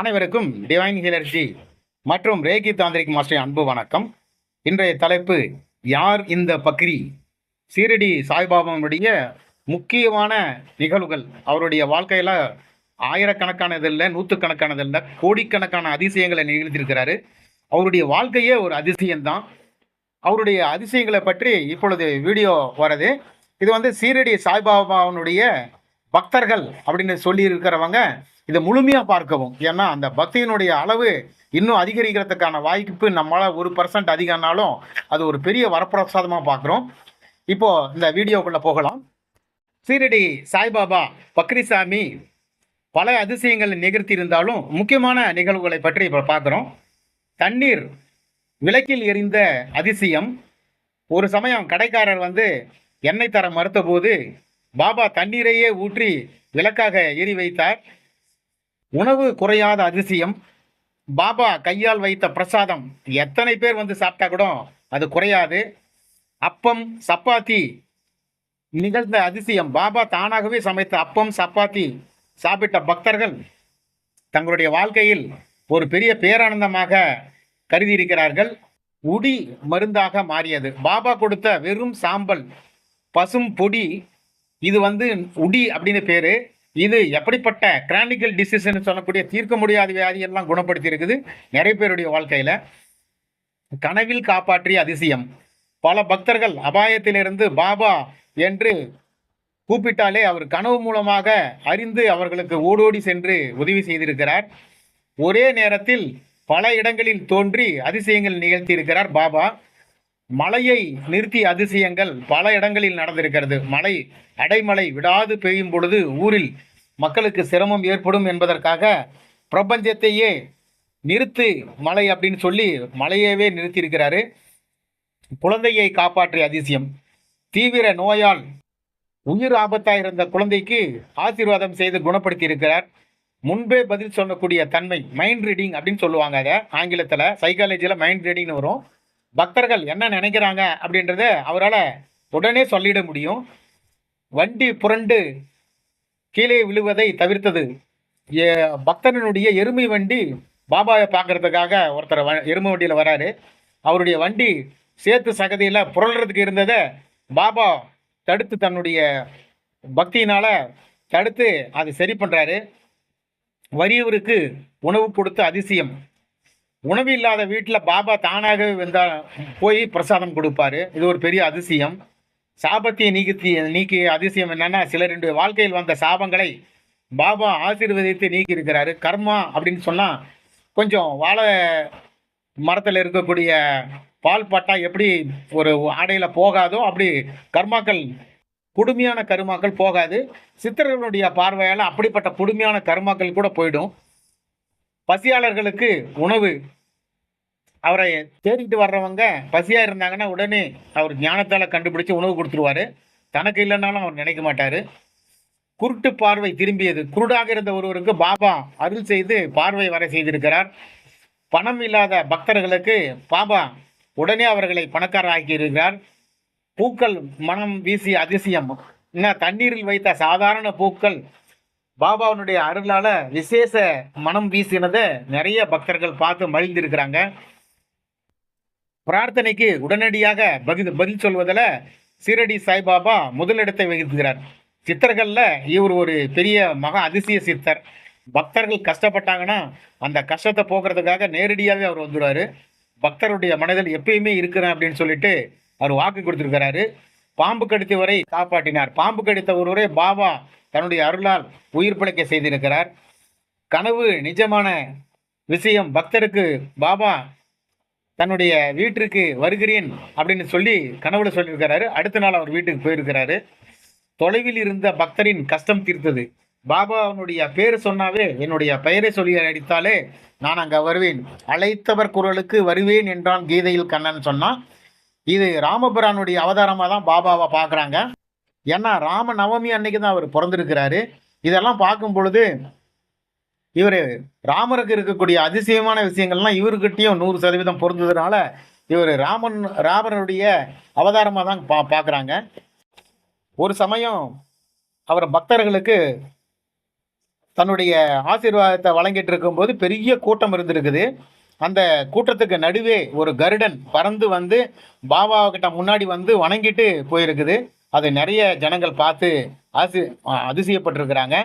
அனைவருக்கும் டிவைன் ஹீலர்ஜி மற்றும் Reiki tantric master அன்பு வணக்கம். இன்றைய தலைப்பு யார் இந்த பக்ரி? சீரடி சாய்பாபாவுடைய முக்கியமான நிகழ்வுகள். அவருடைய வாழ்க்கையில் ஆயிரக்கணக்கானது இல்லை நூற்றுக்கணக்கானது இல்லை கோடிக்கணக்கான அதிசயங்களை நிகழ்த்தியிருக்கிறாரு. அவருடைய வாழ்க்கையே ஒரு அதிசயம்தான். அவருடைய அதிசயங்களை பற்றி இப்பொழுது வீடியோ வரது இது வந்து சீரடி சாய்பாபாவுடைய பக்தர்கள் அப்படின்னு சொல்லி இருக்கிறவங்க இதை முழுமையாக பார்க்கவும். ஏன்னா அந்த பக்தியினுடைய அளவு இன்னும் அதிகரிக்கிறதுக்கான வாய்ப்பு நம்மளால் ஒரு பர்சன்ட் அதிகம்னாலும் அது ஒரு பெரிய வரப்பிரசாதமாக பார்க்குறோம். இப்போது இந்த வீடியோக்குள்ளே போகலாம். சீரடி சாய்பாபா பக்ரிசாமி பல அதிசயங்களை நிகழ்த்தி இருந்தாலும் முக்கியமான நிகழ்வுகளை பற்றி இப்போ பார்க்குறோம். தண்ணீர் விளக்கில் எரிந்த அதிசயம். ஒரு சமயம் கடைக்காரர் வந்து எண்ணெய் தர மறுத்தபோது பாபா தண்ணீரையே ஊற்றி விளக்காக எரி வைத்தார். உணவு குறையாத அதிசயம். பாபா கையால் வைத்த பிரசாதம். எத்தனை பேர் வந்து சாப்பிட்டா கூட அது குறையாது. அப்பம் சப்பாத்தி நிகழ்ந்த அதிசயம். பாபா தானாகவே சமைத்த அப்பம் சப்பாத்தி சாப்பிட்ட பக்தர்கள் தங்களுடைய வாழ்க்கையில் ஒரு பெரிய பேரானந்தமாக கருதி இருக்கிறார்கள் உடி மருந்தாக மாறியது. பாபா கொடுத்த வெறும் சாம்பல் பசும் பொடி இது வந்து உடி அப்படின்னு பேரு. இது எப்படிப்பட்ட கிரானிக்கல் டிசீஸ்ன்னு சொல்லக்கூடிய தீர்க்க முடியாத வியாதியெல்லாம் குணப்படுத்தி இருக்குது நிறைய பேருடைய வாழ்க்கையில். கனவில் காப்பாற்றிய அதிசயம். பல பக்தர்கள் அபாயத்திலிருந்து பாபா என்று கூப்பிட்டாலே அவர் கனவு மூலமாக அறிந்து அவர்களுக்கு ஓடோடி சென்று உதவி செய்திருக்கிறார். ஒரே நேரத்தில் பல இடங்களில் தோன்றி அதிசயங்கள் நிகழ்த்தியிருக்கிறார் பாபா. மழையை நிறுத்திய அதிசயங்கள் பல இடங்களில் நடந்திருக்கிறது. மழை அடைமழை விடாது பெய்யும் பொழுது ஊரில் மக்களுக்கு சிரமம் ஏற்படும் என்பதற்காக பிரபஞ்சத்தையே நிறுத்து மழை அப்படின்னு சொல்லி மழையவே நிறுத்தியிருக்கிறாரு. குழந்தையை காப்பாற்றிய அதிசயம். தீவிர நோயால் உயிர் ஆபத்தாக இருந்த குழந்தைக்கு ஆசீர்வாதம் செய்து குணப்படுத்தி இருக்கிறார் முன்பே பதில் சொல்லக்கூடிய தன்மை மைண்ட் ரீடிங் அப்படின்னு சொல்லுவாங்க அதை. ஆங்கிலத்தில் சைக்காலஜியில் மைண்ட் ரீடிங்னு வரும். பக்தர்கள் என்ன நினைக்கிறாங்க அப்படின்றத அவரால் உடனே சொல்லிட முடியும். வண்டி புரண்டு கீழே விழுவதை தவிர்த்தது. பக்தனுடைய எருமை வண்டி பாபாவை பார்க்கறதுக்காக ஒருத்தர் வ- எருமை வண்டியில் வராரு. அவருடைய வண்டி சேத்து சகதியில் புரள்றதுக்கு இருந்ததை பாபா தடுத்து தன்னுடைய பக்தியினால் தடுத்து அதை சரி பண்ணுறாரு வறியவருக்கு உணவு கொடுத்த அதிசயம். உணவு இல்லாத வீட்டில் பாபா தானாகவே வந்தா போய் பிரசாதம் கொடுப்பாரு. இது ஒரு பெரிய அதிசயம். சாபத்தை நீக்கி நீக்கிய அதிசயம் என்னன்னா சிலருடைய வாழ்க்கையில் வந்த சாபங்களை பாபா ஆசீர்வதித்து நீக்கி இருக்கிறாரு கர்மா அப்படின்னு சொன்னால் கொஞ்சம் வாழை மரத்தில் இருக்கக்கூடிய பால் பட்டா எப்படி ஒரு ஆடையில் போகாதோ அப்படி கர்மாக்கள் கொடுமையான கருமாக்கள் போகாது. சித்தர்களுடைய பார்வையால் அப்படிப்பட்ட கொடுமையான கருமாக்கள் கூட போயிடும். பசியாளர்களுக்கு உணவு. அவரை தேடிக்கிட்டு வர்றவங்க பசியாக இருந்தாங்கன்னா உடனே அவர் ஞானத்தால் கண்டுபிடிச்சு உணவு கொடுத்துருவாரு. தனக்கு இல்லைன்னாலும் அவர் நினைக்க மாட்டார். குருட்டு பார்வை திரும்பியது. குருடாக இருந்த ஒருவருக்கு பாபா அருள் செய்து பார்வை வர செய்திருக்கிறார். பணம் இல்லாத பக்தர்களுக்கு பாபா உடனே அவர்களை பணக்காரராக்கி இருக்கிறார். பூக்கள் மனம் வீசிய அதிசயம். என்ன தண்ணீரில் வைத்த சாதாரண பூக்கள் பாபாவுடைய அருளால விசேஷ மனம் வீசினதை நிறைய பக்தர்கள் பார்த்து மகிழ்ந்திருக்கிறாங்க. பிரார்த்தனைக்கு உடனடியாக பதில் பதில் சொல்வதில் சீரடி சாய்பாபா முதலிடத்தை வகிக்கிறார். சித்தர்களில் இவர் ஒரு பெரிய மகா அதிசய சித்தர். பக்தர்கள் கஷ்டப்பட்டாங்கன்னா அந்த கஷ்டத்தை போக்குறதுக்காக நேரடியாகவே அவர் வந்துடுவார். பக்தருடைய மனதில் எப்பயுமே இருக்கிறேன் அப்படின்னு சொல்லிட்டு அவர் வாக்கு கொடுத்துருக்கிறாரு. பாம்பு கடித்த வரை காப்பாற்றினார். பாம்பு கடித்த ஒருவரை பாபா தன்னுடைய அருளால் உயிர் பிழைக்க செய்திருக்கிறார். கனவு நிஜமான விஷயம். பக்தருக்கு பாபா தன்னுடைய வீட்டிற்கு வருகிறேன் அப்படின்னு சொல்லி கனவுல சொல்லியிருக்கிறாரு. அடுத்த நாள் அவர் வீட்டுக்கு போயிருக்கிறாரு. தொலைவில் இருந்த பக்தரின் கஷ்டம் தீர்த்தது. பாபா அவனுடைய பேர் சொன்னாவே என்னுடைய பெயரை சொல்லி அடித்தாலே நான் அங்கே வருவேன். அழைத்தவர் குரலுக்கு வருவேன் என்றான் கீதையில் கண்ணன் சொன்னான். இது ராமபிரானுடைய அவதாரமாக தான் பாபாவை பார்க்குறாங்க. ஏன்னா ராம நவமி அன்னைக்கு தான் அவர் பிறந்திருக்கிறாரு. இதெல்லாம் பார்க்கும் பொழுது இவர் ராமருக்கு இருக்கக்கூடிய அதிசயமான விஷயங்கள்லாம் இவர்கிட்டையும் நூறு சதவீதம் பொருந்ததுனால இவர் ராமன் ராமனுடைய அவதாரமாக தான் பா பார்க்குறாங்க. ஒரு சமயம் அவர் பக்தர்களுக்கு தன்னுடைய ஆசீர்வாதத்தை வழங்கிட்டு இருக்கும்போது பெரிய கூட்டம் இருந்திருக்குது. அந்த கூட்டத்துக்கு நடுவே ஒரு கருடன் பறந்து வந்து பாபா கிட்ட முன்னாடி வந்து வணங்கிட்டு போயிருக்குது. அது நிறைய ஜனங்கள் பார்த்து ஆசி அதிசயப்பட்டிருக்கிறாங்க.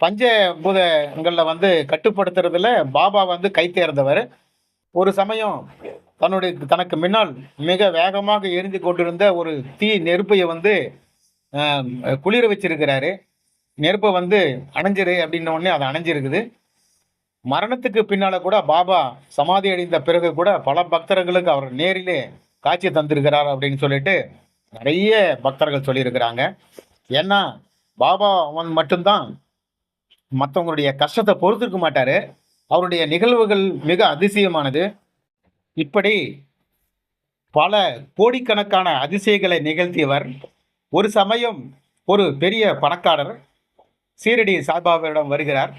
பஞ்சபூதங்களில் வந்து கட்டுப்படுத்துறதுல பாபா வந்து கை தேர்ந்தவர். ஒரு சமயம் தன்னுடைய தனக்கு முன்னால் மிக வேகமாக எரிந்து கொண்டிருந்த ஒரு தீ நெருப்பையை வந்து குளிர வச்சிருக்கிறாரு. நெருப்பை வந்து அணைஞ்சிரு அப்படின்ன உடனே அது அணைஞ்சிருக்குது. மரணத்துக்கு பின்னால கூட பாபா சமாதி அடைந்த பிறகு கூட பல பக்தர்களுக்கு அவர் நேரிலே காட்சி தந்திருக்கிறார் அப்படின்னு சொல்லிட்டு நிறைய பக்தர்கள் சொல்லியிருக்கிறாங்க. ஏன்னா பாபா அவன் மட்டும்தான் மற்றவங்களுடைய கஷ்டத்தை பொறுத்திருக்க மாட்டாரு. அவருடைய நிகழ்வுகள் மிக அதிசயமானது. இப்படி பல கோடிக்கணக்கான அதிசயங்களை நிகழ்த்தியவர். ஒரு சமயம் ஒரு பெரிய பணக்காரர் சீரடி சாய்பாபாவிடம் வருகிறார்.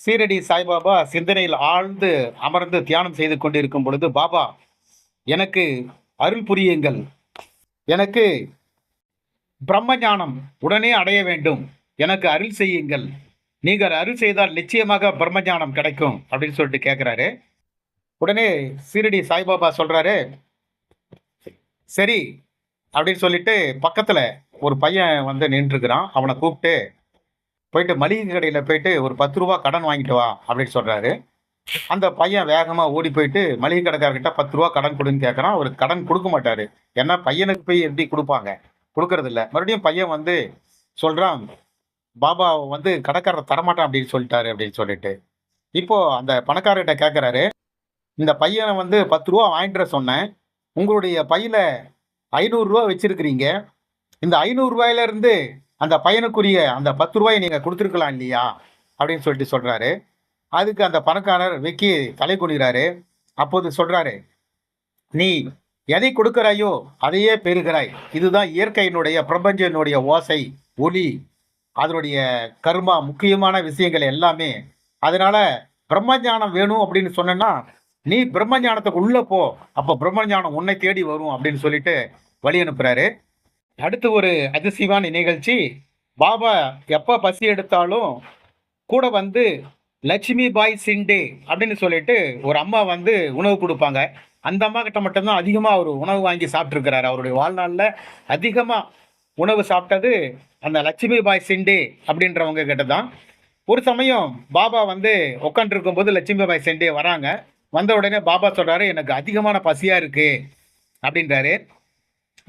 சீரடி சாய்பாபா சிந்தனையில் ஆழ்ந்து அமர்ந்து தியானம் செய்து கொண்டிருக்கும் பொழுது பாபா எனக்கு அருள் புரியுங்கள். எனக்கு பிரம்ம ஞானம் உடனே அடைய வேண்டும். எனக்கு அருள் செய்யுங்கள். நீங்கள் அருள் செய்தால் நிச்சயமாக பிரம்ம ஞானம் கிடைக்கும் அப்படின்னு சொல்லிட்டு கேட்குறாரு உடனே சீரடி சாய்பாபா சொல்கிறாரு சரி அப்படின்னு சொல்லிட்டு பக்கத்தில் ஒரு பையன் வந்து நின்றுருக்கிறான் அவனை கூப்பிட்டு போயிட்டு மளிகை கடையில் போயிட்டு ஒரு பத்து ரூபா கடன் வாங்கிட்டு வா அப்படின்னு சொல்கிறாரு அந்த பையன் வேகமாக ஓடி போயிட்டு மளிகை கடைக்காரர்கிட்ட பத்து ரூபா கடன் கொடுன்னு கேட்குறான் அவர் கடன் கொடுக்க மாட்டார். ஏன்னா பையனுக்கு போய் எப்படி கொடுப்பாங்க? கொடுக்கறது மறுபடியும் பையன் வந்து சொல்கிறான் பாபா வந்து கடைக்காரர் தரமாட்டான் அப்படின்னு சொல்லிட்டாரு அப்படின்னு சொல்லிட்டு. இப்போ அந்த பணக்காரர்கிட்ட கேட்குறாரு இந்த பையனை வந்து பத்து ரூபா வாங்கிட்டு சொன்னேன். உங்களுடைய பையில ஐநூறுரூவா வச்சுருக்கிறீங்க. இந்த ஐநூறுரூவாயிலேருந்து அந்த பையனுக்குரிய அந்த பத்து ரூபாயை நீங்கள் கொடுத்துருக்கலாம் இல்லையா? அப்படின்னு சொல்லிட்டு சொல்கிறாரு அதுக்கு அந்த பணக்காரர் வெக்கி தலை குனிகிறாரு. அப்போது சொல்கிறாரு நீ எதை கொடுக்கிறாயோ அதையே பெறுகிறாய். இதுதான் இயற்கையினுடைய பிரபஞ்சனுடைய ஓசை ஒளி அதனுடைய கர்மா முக்கியமான விஷயங்கள் எல்லாமே. அதனால பிரம்மஞானம் வேணும் அப்படின்னு சொன்னேன்னா நீ பிரம்மஞானத்துக்கு உள்ளே போ. அப்போ பிரம்மஞானம் உன்னை தேடி வரும் அப்படின்னு சொல்லிட்டு வழி அனுப்புகிறாரு அடுத்து ஒரு அதிசயமான நிகழ்ச்சி. பாபா எப்போ பசி எடுத்தாலும் கூட வந்து லட்சுமி பாய் சிண்டே அப்படின்னு சொல்லிட்டு ஒரு அம்மா வந்து உணவு கொடுப்பாங்க. அந்த அம்மா கிட்ட மட்டும்தான் அதிகமாக அவர் உணவு வாங்கி சாப்பிட்ருக்கிறாரு அவருடைய வாழ்நாளில் அதிகமாக உணவு சாப்பிட்டது அந்த லட்சுமி பாய் சிண்டே அப்படின்றவங்க கிட்ட தான் ஒரு சமயம் பாபா வந்து உட்காந்துருக்கும் போது லட்சுமி பாய் சிண்டே வராங்க. வந்த உடனே பாபா சொல்கிறாரு எனக்கு அதிகமான பசியாக இருக்குது அப்படின்றாரு.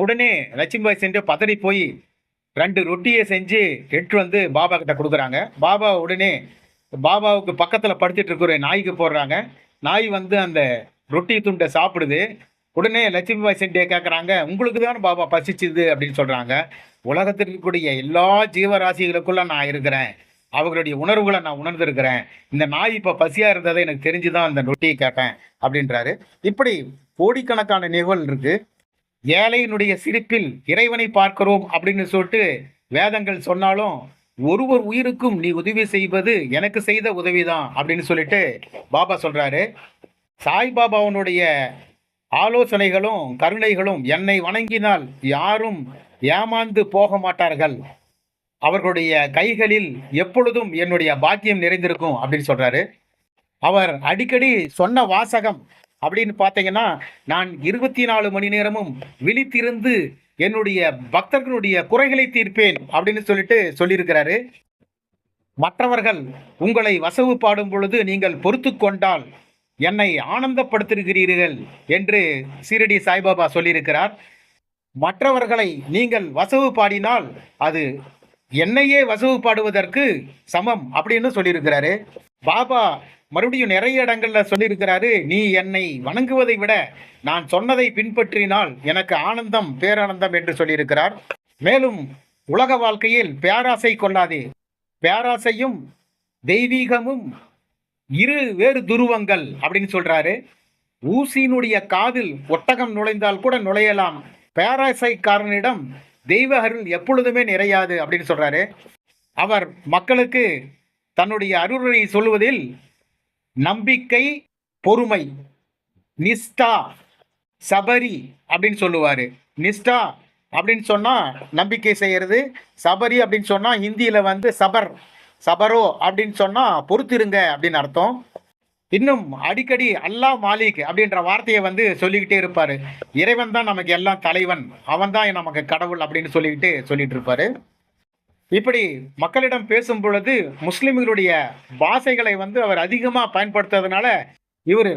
உடனே லட்சுமிபாய் சென்று பதறி போய் ரெண்டு ரொட்டியை செஞ்சு எட்டு வந்து பாபா கிட்ட கொடுக்குறாங்க. பாபா உடனே பாபாவுக்கு பக்கத்தில் படுத்துட்டு இருக்கிற நாய்க்கு போடுறாங்க. நாய் வந்து அந்த ரொட்டி துண்டை சாப்பிடுது. உடனே லட்சுமிபாய் செண்டே கேட்குறாங்க உங்களுக்கு தான் பாபா பசிச்சுது அப்படின்னு சொல்கிறாங்க உலகத்தில் இருக்கக்கூடிய எல்லா ஜீவராசிகளுக்குள்ள நான் இருக்கிறேன். அவர்களுடைய உணர்வுகளை நான் உணர்ந்திருக்கிறேன். இந்த நாய் இப்போ பசியாக இருந்ததை எனக்கு தெரிஞ்சு தான் அந்த ரொட்டியை கேட்டேன் அப்படின்றாரு. இப்படி கோடிக்கணக்கான நிகழ்வு இருக்குது ஏழையினுடைய சிரிப்பில் இறைவனை பார்க்கிறோம் அப்படின்னு சொல்லிட்டு வேதங்கள் சொன்னாலும் ஒருவர் உயிருக்கும் நீ உதவி செய்வது எனக்கு செய்த உதவிதான் அப்படின்னு சொல்லிட்டு பாபா சொல்றாரு. சாய்பாபாவனுடைய ஆலோசனைகளும் கருணைகளும் என்னை வணங்கினால் யாரும் ஏமாந்து போக மாட்டார்கள். அவர்களுடைய கைகளில் எப்பொழுதும் என்னுடைய பாக்கியம் நிறைந்திருக்கும் அப்படின்னு சொல்றாரு. அவர் அடிக்கடி சொன்ன வாசகம் அப்படின்னு பார்த்தீங்கன்னா நான் இருபத்தி நாலு மணி நேரமும் விழித்திருந்து என்னுடைய பக்தர்களுடைய குறைகளை தீர்ப்பேன் அப்படின்னு சொல்லிட்டு சொல்லியிருக்கிறாரு. மற்றவர்கள் உங்களை வசவு பாடும் பொழுது நீங்கள் பொறுத்து கொண்டால் என்னை ஆனந்தப்படுத்துகிறீர்கள் என்று சீரடி சாய்பாபா சொல்லியிருக்கிறார். மற்றவர்களை நீங்கள் வசவு பாடினால் அது என்னையே வசவு பாடுவதற்கு சமம் அப்படின்னு சொல்லியிருக்கிறாரு. பாபா மறுபடியும் நிறைய இடங்கள்ல சொல்லியிருக்கிறாரு நீ என்னை வணங்குவதை விட நான் சொன்னதை பின்பற்றினால் எனக்கு ஆனந்தம் பேரானந்தம் என்று சொல்லியிருக்கிறார். மேலும் உலக வாழ்க்கையில் பேராசை கொள்ளாதே. பேராசையும் தெய்வீகமும் இரு வேறு துருவங்கள் அப்படின்னு சொல்றாரு. ஊசியினுடைய காதில் ஒட்டகம் நுழைந்தால் கூட நுழையலாம். பேராசைக்காரனிடம் தெய்வ அருள் எப்பொழுதுமே நிறையாது அப்படின்னு சொல்கிறாரு அவர் மக்களுக்கு தன்னுடைய அருளை சொல்லுவதில் நம்பிக்கை பொறுமை நிஷ்டா சபரி அப்படின்னு சொல்லுவார். நிஷ்டா அப்படின்னு சொன்னால் நம்பிக்கை செய்கிறது சபரி அப்படின்னு சொன்னால் ஹிந்தியில் வந்து சபர் சபரோ அப்படின்னு சொன்னால் பொறுத்திருங்க அப்படின்னு அர்த்தம். இன்னும் அடிக்கடி அல்லாஹ் மாலிக் அப்படின்ற வார்த்தையை வந்து சொல்லிக்கிட்டே இருப்பாரு. இறைவன் தான் நமக்கு எல்லாம் தலைவன். அவன் தான் நமக்கு கடவுள் அப்படின்னு சொல்லிக்கிட்டு சொல்லிட்டு இருப்பாரு. இப்படி மக்களிடம் பேசும் பொழுது முஸ்லிம்களுடைய பாஷைகளை வந்து அவர் அதிகமாக பயன்படுத்துறதுனால இவர்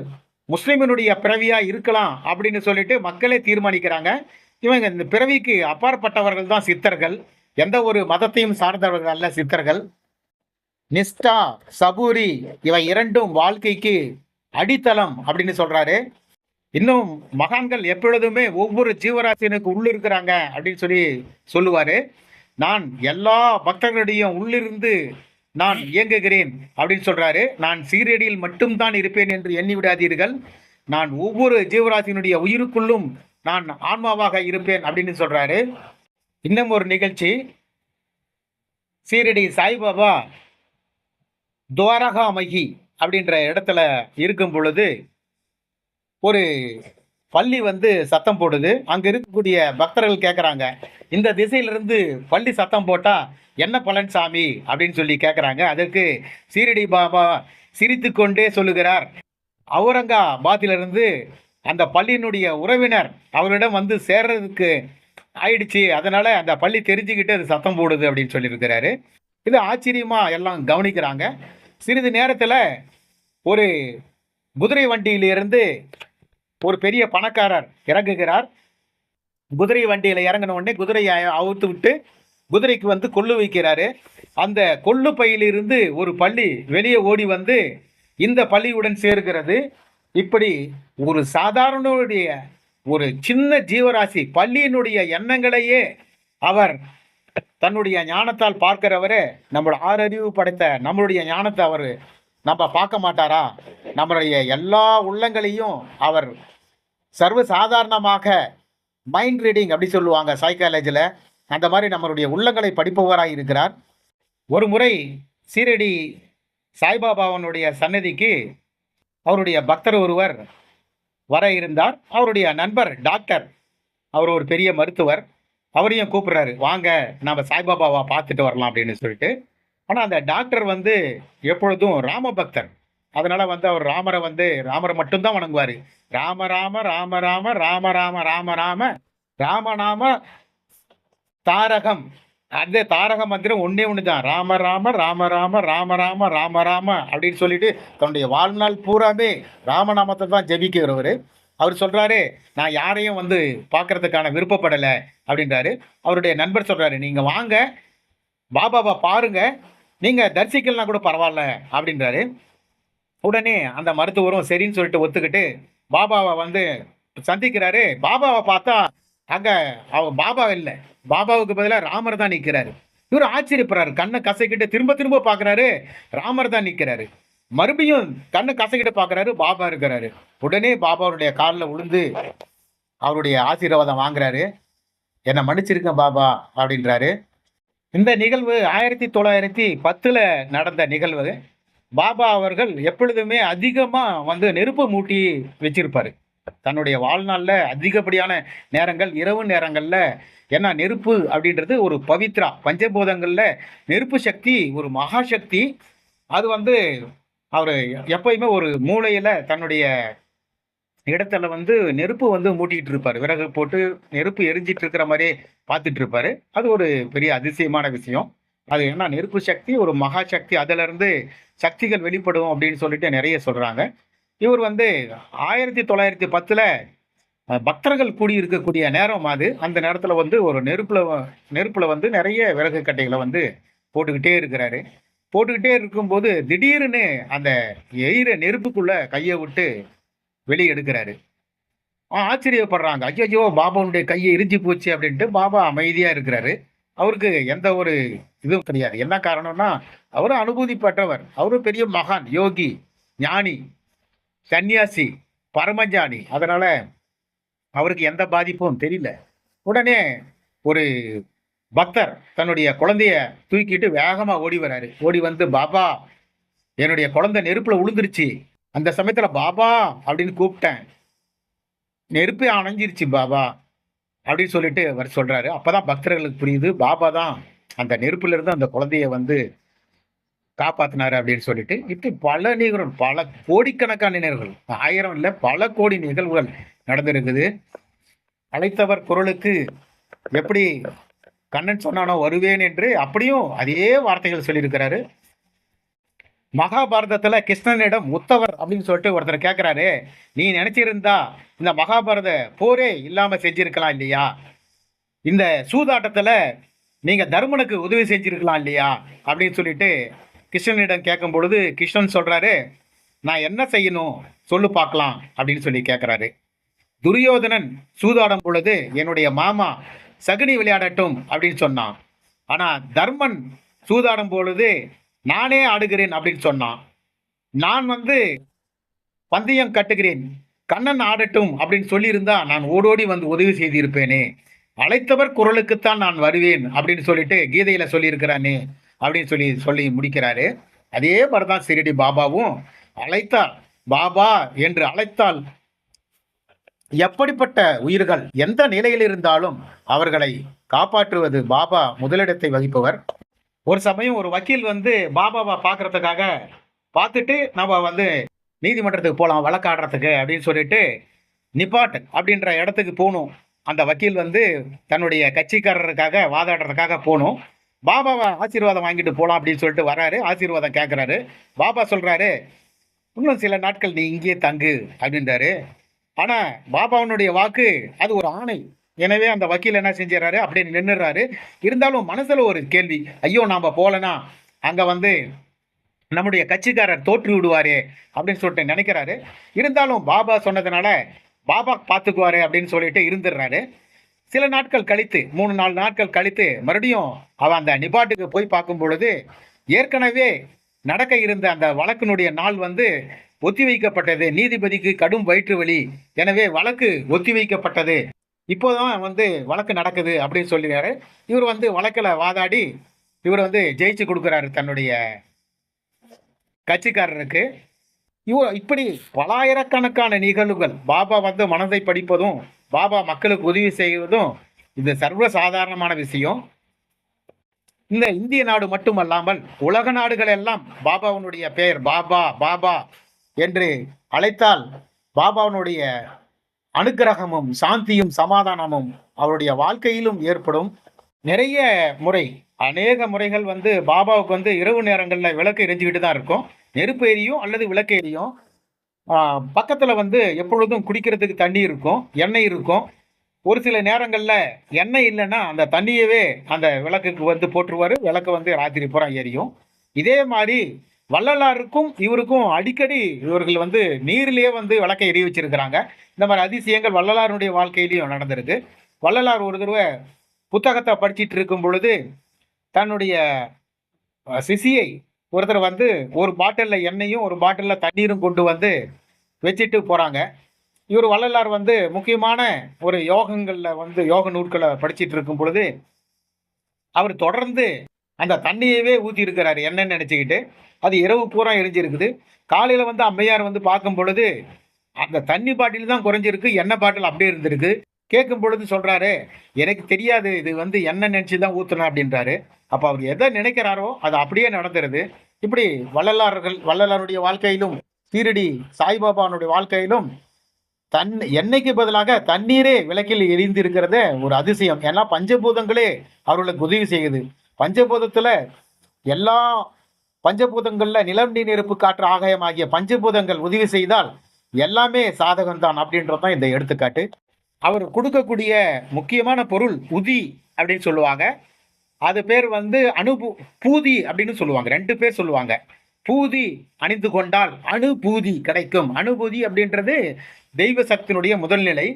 முஸ்லிமினுடைய பிறவியாக இருக்கலாம் அப்படின்னு சொல்லிட்டு மக்களே தீர்மானிக்கிறாங்க. இவங்க இந்த பிறவிக்கு அப்பாற்பட்டவர்கள் தான் சித்தர்கள். எந்த ஒரு மதத்தையும் சார்ந்தவர்கள் அல்ல சித்தர்கள். நிஷ்டா சபூரி இவை இரண்டும் வாழ்க்கைக்கு அடித்தளம் அப்படின்னு சொல்றாரு. இன்னும் மகான்கள் எப்பொழுதுமே ஒவ்வொரு ஜீவராசினுக்கு உள்ள இருக்கிறாங்க அப்படின்னு சொல்லி சொல்லுவாரு. நான் எல்லா பக்தர்களுடையும் உள்ளிருந்து நான் இயங்குகிறேன் அப்படின்னு சொல்றாரு. நான் சீரடியில் மட்டும்தான் இருப்பேன் என்று எண்ணி விடாதீர்கள். நான் ஒவ்வொரு ஜீவராசியினுடைய உயிருக்குள்ளும் நான் ஆன்மாவாக இருப்பேன் அப்படின்னு சொல்றாரு. இன்னும் ஒரு நிகழ்ச்சி. சீரடி சாய்பாபா துவாரகாமகி அப்படின்ற இடத்துல இருக்கும் பொழுது ஒரு பள்ளி வந்து சத்தம் போடுது. அங்க இருக்கக்கூடிய பக்தர்கள் கேட்குறாங்க இந்த திசையிலிருந்து பள்ளி சத்தம் போட்டா என்ன பலன் சாமி? அப்படின்னு சொல்லி கேட்குறாங்க அதற்கு சீரடி பாபா சிரித்து கொண்டே சொல்லுகிறார். அவுரங்காபாத்திலிருந்து அந்த பள்ளியினுடைய உறவினர் அவரிடம் வந்து சேர்றதுக்கு ஆயிடுச்சு. அதனால அந்த பள்ளி தெரிஞ்சுக்கிட்டு அது சத்தம் போடுது அப்படின்னு சொல்லியிருக்கிறாரு. இது ஆச்சரியமா எல்லாம் கவனிக்கிறாங்க. சிறிது நேரத்தில் ஒரு குதிரை வண்டியிலிருந்து ஒரு பெரிய பணக்காரர் இறங்குகிறார். குதிரை வண்டியில் இறங்கின உடனே குதிரையை அவுத்து விட்டு குதிரைக்கு வந்து கொள்ளு வைக்கிறாரு. அந்த கொள்ளு பையிலிருந்து ஒரு பள்ளி வெளியே ஓடி வந்து இந்த பள்ளியுடன் சேர்கிறது. இப்படி ஒரு சாதாரணனுடைய ஒரு சின்ன ஜீவராசி பள்ளியினுடைய எண்ணங்களையே அவர் தன்னுடைய ஞானத்தால் பார்க்கிறவரே நம்மளோட ஆறறிவு படைத்த நம்மளுடைய ஞானத்தை அவர் நம்ம பார்க்க மாட்டாரா? நம்மளுடைய எல்லா உள்ளங்களையும் அவர் சர்வ சாதாரணமாக மைண்ட் ரீடிங் அப்படி சொல்லுவாங்க சைக்காலஜியில் அந்த மாதிரி நம்மளுடைய உள்ளங்களை படிப்பவராக இருக்கிறார். ஒரு முறை சீரடி சாய்பாபாவனுடைய சன்னதிக்கு அவருடைய பக்தர் ஒருவர் வர இருந்தார். அவருடைய நண்பர் டாக்டர். அவர் ஒரு பெரிய மருத்துவர். அவரையும் கூப்பிடுறாரு வாங்க நம்ம சாய்பாபாவை பார்த்துட்டு வரலாம் அப்படின்னு சொல்லிட்டு ஆனால் அந்த டாக்டர் வந்து எப்பொழுதும் ராம பக்தர் அதனால வந்து அவர் ராமரை வந்து ராமரை மட்டும்தான் வணங்குவார் ராம ராம ராம ராம ராம ராம ராம ராம ராமநாம தாரகம் அந்த தாரக மந்திரம் ஒன்றே ஒன்று தான் ராம ராம ராம ராம ராம ராம ராம ராம அப்படின்னு சொல்லிட்டு தன்னுடைய வாழ்நாள் பூராமே ராமநாமத்தை தான் ஜெபிக்கிறவர் அவர் சொல்கிறாரு நான் யாரையும் வந்து பார்க்கறதுக்கான விருப்பப்படலை அப்படின்றாரு. அவருடைய நண்பர் சொல்கிறாரு நீங்கள் வாங்க பாபாவை பாருங்கள் நீங்கள் தரிசிக்கலாம் கூட பரவாயில்ல அப்படின்றாரு. உடனே அந்த மருத்துவரும் சரின்னு சொல்லிட்டு ஒத்துக்கிட்டு பாபாவை வந்து சந்திக்கிறாரு. பாபாவை பார்த்தா அங்கே அவ பாபா இல்லை பாபாவுக்கு பதிலாக ராமர் தான் நிற்கிறாரு இவர் ஆச்சரியப்படுறாரு கண்ணை கசைக்கிட்டு திரும்ப திரும்ப பார்க்குறாரு ராமர் தான் நிற்கிறாரு மறுபடியும் கண்ணை கசைக்கிட்டு பார்க்குறாரு பாபா இருக்கிறாரு. உடனே பாபாவுடைய காலில் விழுந்து அவருடைய ஆசீர்வாதம் வாங்குறாரு. என்னை மன்னிச்சிருக்கேன் பாபா அப்படின்றாரு. இந்த நிகழ்வு ஆயிரத்தி தொள்ளாயிரத்தி பத்தில் நடந்த நிகழ்வு. பாபா அவர்கள் எப்பொழுதுமே அதிகமாக வந்து நெருப்பு மூட்டி வச்சிருப்பார். தன்னுடைய வாழ்நாளில் அதிகப்படியான நேரங்கள் இரவு நேரங்களில் ஏன்னா நெருப்பு அப்படின்றது ஒரு பவித்ரா. பஞ்சபூதங்களில் நெருப்பு சக்தி ஒரு மகாசக்தி. அது வந்து அவர் எப்பயுமே ஒரு மூலையில் தன்னுடைய இடத்துல வந்து நெருப்பு வந்து மூட்டிகிட்டு இருப்பார் விறகு போட்டு நெருப்பு எரிஞ்சிட்டு இருக்கிற மாதிரியே பார்த்துட்டு இருப்பாரு அது ஒரு பெரிய அதிசயமான விஷயம். அது என்ன நெருப்பு சக்தி ஒரு மகா சக்தி. அதிலிருந்து சக்திகள் வெளிப்படும் அப்படின்னு சொல்லிட்டு நிறைய சொல்றாங்க. இவர் வந்து ஆயிரத்தி தொள்ளாயிரத்தி பத்தில் பக்தர்கள் கூடி இருக்கக்கூடிய நேரம் அது. அந்த நேரத்தில் வந்து ஒரு நெருப்புல நெருப்பில் நெருப்புல வந்து நிறைய விறகு கட்டைகளை வந்து போட்டுக்கிட்டே இருக்கிறாரு. போட்டுக்கிட்டே இருக்கும்போது திடீர்னு அந்த எயிற நெருப்புக்குள்ள கையை விட்டு வெளியே எடுக்கிறாரு ஆச்சரியப்படுறாங்க. ஐயோ பாபாவுடைய கையை எரிஞ்சு போச்சு அப்படின்ட்டு பாபா அமைதியாக இருக்கிறாரு. அவருக்கு எந்த ஒரு இதுவும் கிடையாது. என்ன காரணம்னா அவரும் அனுபூதி பெற்றவர் அவரும் பெரிய மகான் யோகி ஞானி சன்னியாசி பரமஞானி அதனால் அவருக்கு எந்த பாதிப்பும் தெரியல. உடனே ஒரு பக்தர் தன்னுடைய குழந்தைய தூக்கிட்டு வேகமா ஓடி வராரு. ஓடி வந்து பாபா என்னுடைய குழந்தை நெருப்புல விழுந்துருச்சு அந்த சமயத்துல பாபா அப்படின்னு கூப்பிட்டேன். நெருப்பே அணைஞ்சிருச்சு பாபா அப்படின்னு சொல்லிட்டு அவர் சொல்றாரு. அப்பதான் பக்தர்களுக்கு புரியுது பாபா தான் அந்த நெருப்புல இருந்து அந்த குழந்தைய வந்து காப்பாத்தினாரு அப்படின்னு சொல்லிட்டு. இப்படி பல நிகழ்வுகள் பல கோடிக்கணக்கான நிகழ்வுகள் ஆயிரம் இல்லை பல கோடி நிகழ்வுகள் நடந்திருக்குது. அழைத்தவர் குரலுக்கு எப்படி கண்ணன் சொன்னானோ வருவேன் என்று அப்படியும் அதே வார்த்தைகள் சொல்லியிருக்கிறாரு. மகாபாரதத்தில் கிருஷ்ணனிடம் உத்தவர் அப்படின்னு சொல்லிட்டு ஒருத்தர் கேட்குறாரு நீ நினச்சிருந்தா இந்த மகாபாரத போரே இல்லாமல் செஞ்சுருக்கலாம் இல்லையா? இந்த சூதாட்டத்தில் நீங்கள் தர்மனுக்கு உதவி செஞ்சுருக்கலாம் இல்லையா? அப்படின்னு சொல்லிட்டு கிருஷ்ணனிடம் கேட்கும் பொழுது கிருஷ்ணன் சொல்கிறாரு நான் என்ன செய்யணும்? சொல்லு பார்க்கலாம் அப்படின்னு சொல்லி கேட்குறாரு துரியோதனன் சூதாடும் பொழுது என்னுடைய மாமா சகுனி விளையாடட்டும் அப்படின்னு சொன்னான். ஆனால் தர்மன் சூதாடும் பொழுது நானே ஆடுகிறேன் அப்படின்னு சொன்னான். நான் வந்து பந்தயம் கட்டுகிறேன். கண்ணன் ஆடட்டும் அப்படின்னு சொல்லியிருந்தா நான் ஓடோடி வந்து உதவி செய்திருப்பேனே. அழைத்தவர் குரலுக்குத்தான் நான் வருவேன் அப்படின்னு சொல்லிட்டு கீதையில் சொல்லியிருக்கிறானே அப்படின்னு சொல்லி சொல்லி முடிக்கிறாரு. அதே மாதிரி தான் சிரிடி பாபாவும் அழைத்தார் பாபா என்று அழைத்தால் எப்படிப்பட்ட உயிர்கள் எந்த நிலையில் இருந்தாலும் அவர்களை காப்பாற்றுவது பாபா முதலிடத்தை வகிப்பவர். ஒரு சமயம் ஒரு வக்கீல் வந்து பாபாவை பார்க்கறதுக்காக பார்த்துட்டு நம்ம வந்து நீதிமன்றத்துக்கு போகலாம் வழக்காடுறதுக்கு அப்படின்னு சொல்லிட்டு நிப்பாட் அப்படின்ற இடத்துக்கு போகணும். அந்த வக்கீல் வந்து தன்னுடைய கட்சிக்காரருக்காக வாதாடுறதுக்காக போகணும். பாபாவை ஆசீர்வாதம் வாங்கிட்டு போகலாம் அப்படின்னு சொல்லிட்டு வராரு ஆசீர்வாதம் கேட்குறாரு பாபா சொல்கிறாரு இன்னும் சில நாட்கள் நீ இங்கேயே தங்கு அப்படின்றாரு. ஆனால் பாபாவனுடைய வாக்கு அது ஒரு ஆணை. எனவே அந்த வக்கீல் என்ன செஞ்சிடறாரு? அப்படின்னு நின்றுறாரு இருந்தாலும் மனசில் ஒரு கேள்வி. ஐயோ நாம் போகலனா அங்கே வந்து நம்முடைய கட்சிக்காரர் தோற்று விடுவாரே அப்படின்னு சொல்லிட்டு நினைக்கிறாரு. இருந்தாலும் பாபா சொன்னதுனால பாபா பார்த்துக்குவாரு அப்படின்னு சொல்லிட்டு இருந்துடுறாரு. சில நாட்கள் கழித்து மூணு நாலு நாட்கள் கழித்து மறுபடியும் அவன் அந்த நிபாட்டுக்கு போய் பார்க்கும் பொழுது ஏற்கனவே நடக்க இருந்த அந்த வழக்கினுடைய நாள் வந்து ஒத்திவைக்கப்பட்டது. நீதிபதிக்கு கடும் வயிற்று வலி. எனவே வழக்கு ஒத்திவைக்கப்பட்டது. இப்போதான் வந்து வழக்கு நடக்குது அப்படின்னு சொல்லிடுறாரு. இவர் வந்து வழக்கில் வாதாடி இவர் வந்து ஜெயிச்சு கொடுக்குறாரு தன்னுடைய கட்சிக்காரருக்கு. இவ இப்படி பலாயிரக்கணக்கான நிகழ்வுகள். பாபா வந்து மனதை படிப்பதும் பாபா மக்களுக்கு உதவி செய்வதும் இது சர்வ சாதாரணமான விஷயம். இந்த இந்திய நாடு மட்டுமல்லாமல் உலக நாடுகள் எல்லாம் பாபாவுனுடைய பெயர் பாபா பாபா என்று அழைத்தால் பாபாவனுடைய அனுக்கிரகமும் சாந்தியும் சமாதானமும் அவருடைய வாழ்க்கையிலும் ஏற்படும். நிறைய முறை அநேக முறைகள் வந்து பாபாவுக்கு வந்து இரவு நேரங்களில் விளக்கு எரிஞ்சுக்கிட்டு தான் இருக்கும். நெருப்பு எரியும் அல்லது விளக்கு எரியும். பக்கத்தில் வந்து எப்பொழுதும் குடிக்கிறதுக்கு தண்ணி இருக்கும் எண்ணெய் இருக்கும். ஒரு சில நேரங்களில் எண்ணெய் இல்லைன்னா அந்த தண்ணியவே அந்த விளக்குக்கு வந்து போட்டுருவார். விளக்கு வந்து ராத்திரி பூரா எரியும். இதே மாதிரி வள்ளலாருக்கும் இவருக்கும் அடிக்கடி இவர்கள் வந்து நீரிலேயே வந்து விளக்கை எரிய வச்சிருக்கிறாங்க. இந்த மாதிரி அதிசயங்கள் வள்ளலாருடைய வாழ்க்கையிலையும் நடந்திருக்கு. வள்ளலார் ஒரு தடவை புத்தகத்தை படிச்சிட்டு இருக்கும் பொழுது தன்னுடைய சிசியை ஒருத்தர் வந்து ஒரு பாட்டிலில் எண்ணெயும் ஒரு பாட்டிலில் தண்ணீரும் கொண்டு வந்து வச்சுட்டு போகிறாங்க இவர் வள்ளலார் வந்து முக்கியமான ஒரு யோகங்களில் வந்து யோக நூட்களை படிச்சுட்டு இருக்கும் பொழுது அவர் தொடர்ந்து அந்த தண்ணியவே ஊற்றி இருக்கிறார் என்னன்னு நினச்சிக்கிட்டு. அது இரவு பூரா எரிஞ்சிருக்குது. காலையில் வந்து அம்மையார் வந்து பார்க்கும் பொழுது அந்த தண்ணி பாட்டில் தான் குறைஞ்சிருக்கு எண்ணெய் பாட்டில் அப்படியே இருந்திருக்கு. கேட்கும் பொழுது சொல்கிறாரு எனக்கு தெரியாது இது வந்து எண்ணெய் நினச்சி தான் ஊற்றணும் அப்படின்றாரு. அப்போ அவர் எதை நினைக்கிறாரோ அது அப்படியே நடந்துருது இப்படி வள்ளலார்கள் வள்ளலாருடைய வாழ்க்கையிலும் சீரடி சாய்பாபானுடைய வாழ்க்கையிலும் தன் எண்ணெய்க்கு பதிலாக தண்ணீரே விளக்கில் எரிந்திருக்கிறத ஒரு அதிசயம். ஏன்னா பஞ்சபூதங்களே அவர்களுக்கு உதவி செய்யுது. பஞ்சபூதத்தில் எல்லா பஞ்சபூதங்களில் நிலம் நீர் நெருப்பு காற்று ஆகாயம் ஆகிய பஞ்சபூதங்கள் உதவி செய்தால் எல்லாமே சாதகம்தான் அப்படின்றது தான் இந்த எடுத்துக்காட்டு. அவர் கொடுக்கக்கூடிய முக்கியமான பொருள் உதி அப்படின்னு சொல்லுவாங்க. அது பேர் வந்து அனுபூ பூதி அப்படின்னு சொல்லுவாங்க. ரெண்டு பேர் சொல்லுவாங்க. பூதி அணிந்து கொண்டால் அணுபூதி கிடைக்கும். அனுபூதி அப்படின்றது தெய்வ சக்தியினுடைய முதல்நிலை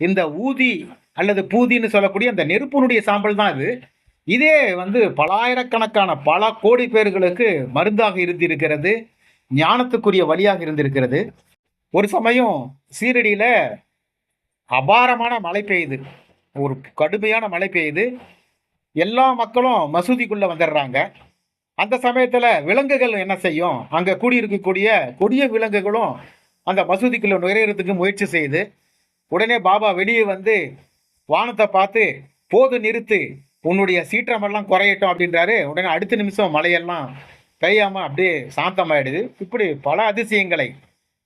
இந்த ஊதி அல்லது பூதின்னு சொல்லக்கூடிய அந்த நெருப்பினுடைய சாம்பல் தான் அது. இதே வந்து பலாயிரக்கணக்கான பல கோடி பேர்களுக்கு மருந்தாக இருந்திருக்கிறது ஞானத்துக்குரிய வழியாக இருந்திருக்கிறது. ஒரு சமயம் சீரடியில் அபாரமான மழை பெய்யுது. ஒரு கடுமையான மழை பெய்யுது. எல்லா மக்களும் மசூதிக்குள்ளே வந்துடுறாங்க. அந்த சமயத்தில் விலங்குகள் என்ன செய்யும்? அங்கே கூடியிருக்கக்கூடிய கொடிய விலங்குகளும் அந்த மசூதிக்குள்ளே நுழையிறதுக்கு முயற்சி செய்யுது உடனே பாபா வெளியே வந்து வானத்தை பார்த்து போது நிறுத்து உன்னுடைய சீற்றமெல்லாம் குறையட்டும் அப்படின்றாரு. உடனே அடுத்த நிமிஷம் மழையெல்லாம் பெய்யாமல் அப்படியே சாந்தமாயிடுது. இப்படி பல அதிசயங்களை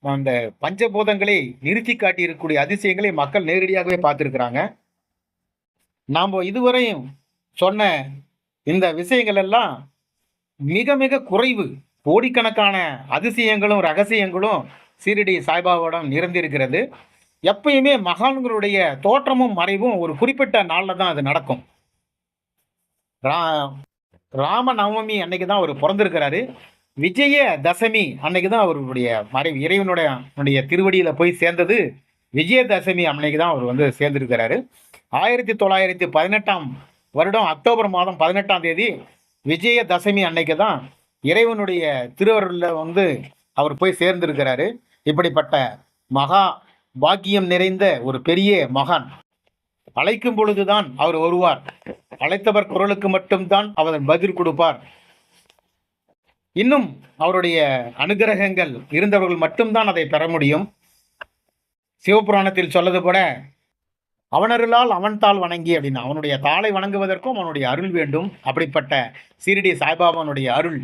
அந்த பஞ்சபூதங்களை நிறுத்தி காட்டியிருக்கக்கூடிய அதிசயங்களை மக்கள் நேரடியாகவே பார்த்துருக்குறாங்க. நாம் இதுவரையும் சொன்ன இந்த விஷயங்கள் எல்லாம் மிக மிக குறைவு. கோடிக்கணக்கான அதிசயங்களும் ரகசியங்களும் சீரடி சாய்பாபாவிடம் நிறைந்திருக்கிறது எப்பயுமே மகான்களுடைய தோற்றமும் மறைவும் ஒரு குறிப்பிட்ட நாளில் தான் அது நடக்கும். ரா ராம நவமி அன்னைக்கு தான் அவர் பிறந்திருக்கிறாரு. விஜய தசமி அன்னைக்கு தான் அவருடைய மறைவு இறைவனுடைய அவனுடைய திருவடியில் போய் சேர்ந்தது விஜயதசமி அன்னைக்கு தான் அவர் வந்து சேர்ந்திருக்கிறாரு. ஆயிரத்தி தொள்ளாயிரத்தி பதினெட்டாம் வருடம் அக்டோபர் மாதம் பதினெட்டாம் தேதி விஜயதசமி அன்னைக்கு தான் இறைவனுடைய திருவருளில் வந்து அவர் போய் சேர்ந்திருக்கிறாரு. இப்படிப்பட்ட மகா பாக்கியம் நிறைந்த ஒரு பெரிய மகான். அழைக்கும் பொழுதுதான் அவர் வருவார். அழைத்தவர் குரலுக்கு மட்டும்தான் அவர் பதில் கொடுப்பார். இன்னும் அவருடைய அனுகிரகங்கள் இருந்தவர்கள் மட்டும்தான் அதை பெற முடியும். சிவபுராணத்தில் சொல்லது போல அவனருளால் அவன் தாள் வணங்கி அப்படின்னு அவனுடைய தாளை வணங்குவதற்கும் அவனுடைய அருள் வேண்டும். அப்படிப்பட்ட சீரடி சாய்பாபானுடைய அருள்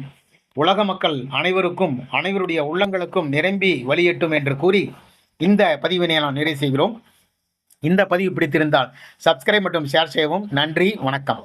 உலக மக்கள் அனைவருக்கும் அனைவருடைய உள்ளங்களுக்கும் நிரம்பி வழியட்டும் என்று கூறி இந்த பதிவினை நாம் நிறைவு செய்கிறோம். இந்த பதிவு பிடித்திருந்தால் சப்ஸ்கிரைப் மற்றும் ஷேர் செய்யவும். நன்றி வணக்கம்.